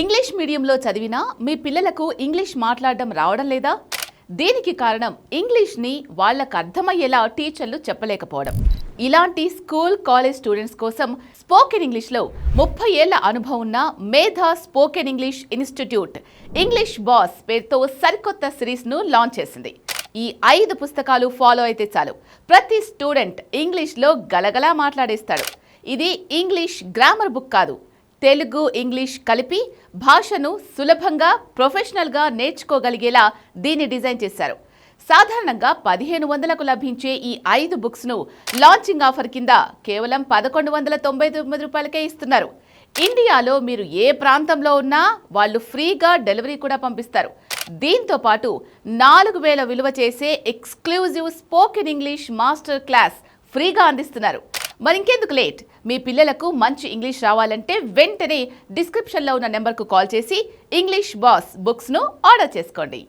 English మీడియంలో చదివినా మీ పిల్లలకు ఇంగ్లీష్ మాట్లాడడం రావడం లేదా? దీనికి కారణం? ఇంగ్లీష్ని వాళ్ళకు అర్థమయ్యేలా టీచర్లు చెప్పలేకపోవడం. ఇలాంటి స్కూల్ కాలేజ్ స్టూడెంట్స్ కోసం స్పోకెన్ ఇంగ్లీష్లో ముప్పై ఏళ్ళ అనుభవం ఉన్న Medha spoken English institute English boss పేరుతో సరికొత్త సిరీస్ను లాంచ్ చేసింది. ఈ ఐదు పుస్తకాలు ఫాలో అయితే చాలు. ప్రతి స్టూడెంట్ ఇంగ్లీష్లో గలగలా మాట్లాడేస్తాడు. ఇది ఇంగ్లీష్ గ్రామర్ బుక్ కాదు. తెలుగు ఇంగ్లీష్ కలిపి భాషను సులభంగా ప్రొఫెషనల్గా నేర్చుకోగలిగేలా దీన్ని డిజైన్ చేశారు. సాధారణంగా పదిహేను వందలకు లభించే ఈ ఐదు బుక్స్ను లాంచింగ్ ఆఫర్ కింద కేవలం పదకొండు వందల తొంభై తొమ్మిది రూపాయలకే ఇస్తున్నారు. ఇండియాలో మీరు ఏ ప్రాంతంలో ఉన్నా వాళ్ళు ఫ్రీగా డెలివరీ కూడా పంపిస్తారు. దీంతో పాటు నాలుగు వేల విలువ చేసే exclusive spoken English master class ఫ్రీగా అందిస్తున్నారు. మరింకెందుకు లేట్? మీ పిల్లలకు మంచి ఇంగ్లీష్ రావాలంటే వెంటనే డిస్క్రిప్షన్లో ఉన్న నెంబర్కు కాల్ చేసి ఇంగ్లీష్ బాస్ బుక్స్ను ఆర్డర్ చేసుకోండి.